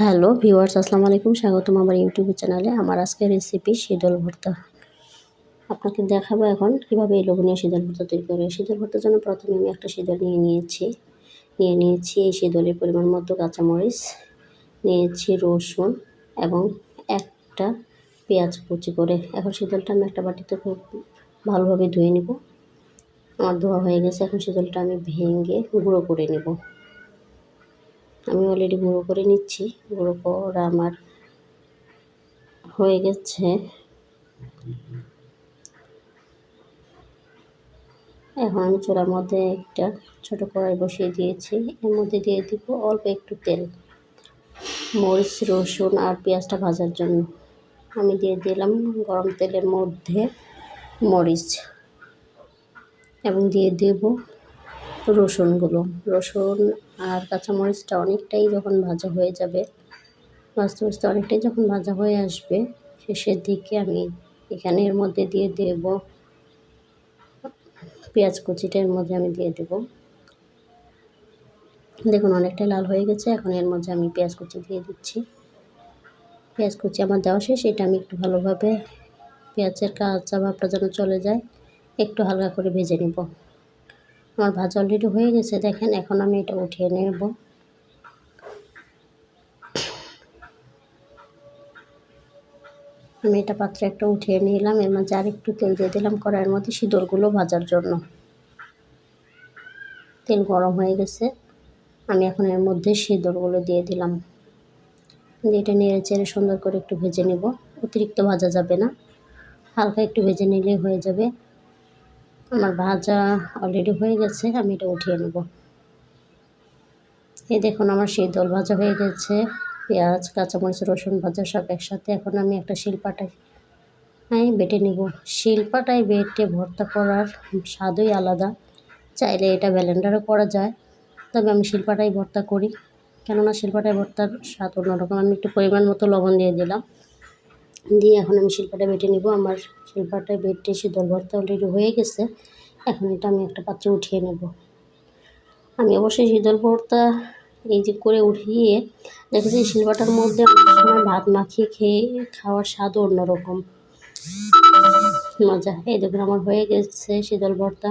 Hello viewers, আসসালামু আলাইকুম। স্বাগতম আমার ইউটিউব চ্যানেলে। আমার আজকের রেসিপি শীতল ভর্তা। আপনাকে দেখাবো এখন কীভাবে এই লোভনীয় শীতল ভর্তা তৈরি করবে। শীতল ভর্তার জন্য প্রথমে আমি একটা শীতল নিয়ে নিয়েছি। নিয়ে নিয়েছি এই শীতলের পরিমাণ মতো কাঁচামরিচ, নিয়েছি রসুন এবং একটা পেঁয়াজ কুচি করে। এখন শীতলটা আমি একটা বাটিতে খুব ভালোভাবে ধুয়ে নেব। আমার ধোয়া হয়ে গেছে। এখন শীতলটা আমি ভেঙে গুঁড়ো করে নেব। আমি অলরেডি গুঁড়ো করে নিচ্ছি। গুঁড়ো করা আমার হয়ে গেছে। এখন আমি চুলার মধ্যে একটা ছোট কড়াই বসিয়ে দিয়েছি। এর মধ্যে দিয়ে দিব অল্প একটু তেল, মরিচ, রসুন আর পেঁয়াজটা ভাজার জন্য। আমি দিয়ে দিলাম গরম তেলের মধ্যে মরিচ। এবং দিয়ে দেব রসুনগুলো। রসুন আর কাঁচামরিচটা অনেকটাই যখন ভাজা হয়ে যাবে ভাজতে ভাজতে অনেকটাই যখন ভাজা হয়ে আসবে, শেষের দিকে আমি এখানে এর মধ্যে দিয়ে দেব পেঁয়াজ কুচিটার মধ্যে আমি দিয়ে দেব। দেখুন অনেকটাই লাল হয়ে গেছে, এখন এর মধ্যে আমি পেঁয়াজ কুচি দিয়ে দিচ্ছি। পেঁয়াজ কুচি আমার দেওয়া শেষ, এটা আমি একটু ভালোভাবে পেঁয়াজের কাঁচা ভাবটা যেন চলে যায়, একটু হালকা করে ভেজে নেব। আমার ভাজা অলরেডি হয়ে গেছে, দেখেন এখন আমি এটা উঠিয়ে নেব। আমি এটা পাত্রে একটা উঠিয়ে নিলাম, এর মাঝে আর একটু তেল দিয়ে দিলাম কড়াইয়ের মধ্যে শীতলগুলো ভাজার জন্য। তেল গরম হয়ে গেছে, আমি এখন এর মধ্যে শীতলগুলো দিয়ে দিলাম। দিয়ে এটা নেড়ে চেড়ে সুন্দর করে একটু ভেজে নেব, অতিরিক্ত ভাজা যাবে না, হালকা একটু ভেজে নিলেই হয়ে যাবে। আমার ভাজা অলরেডি হয়ে গেছে, আমি এটা উঠিয়ে নেব। এই দেখুন আমার শীতল ভাজা হয়ে গেছে, পেঁয়াজ, কাঁচামরিচ, রসুন ভাজা সব একসাথে এখন আমি একটা শিলপাটায় আমি বেটে নিব। শিলপাটায় বেটে ভর্তা করার স্বাদই আলাদা, চাইলে এটা ব্যালেন্ডারও করা যায়, তবে আমি শিলপাটাই ভর্তা করি। কেননা শিলপাটায় ভর্তার স্বাদ অন্যরকম, আমি একটু পরিমাণ মতো লবণ দিয়ে দিলাম। দিয়ে এখন আমি শিলপাটা বেটে নিব। আমার শিলপাটায় বেটে শীতল ভর্তা অলরেডি হয়ে গেছে। এখন এটা আমি একটা পাত্রে উঠিয়ে নেব। আমি অবশ্যই শীতল ভর্তা এই যে করে উঠিয়ে দেখেছি শিলপাটার মধ্যে অনেক সময় ভাত মাখিয়ে খেয়ে খাওয়ার স্বাদও অন্যরকম। মজা, এই দেখুন আমার হয়ে গেছে শীতল ভর্তা।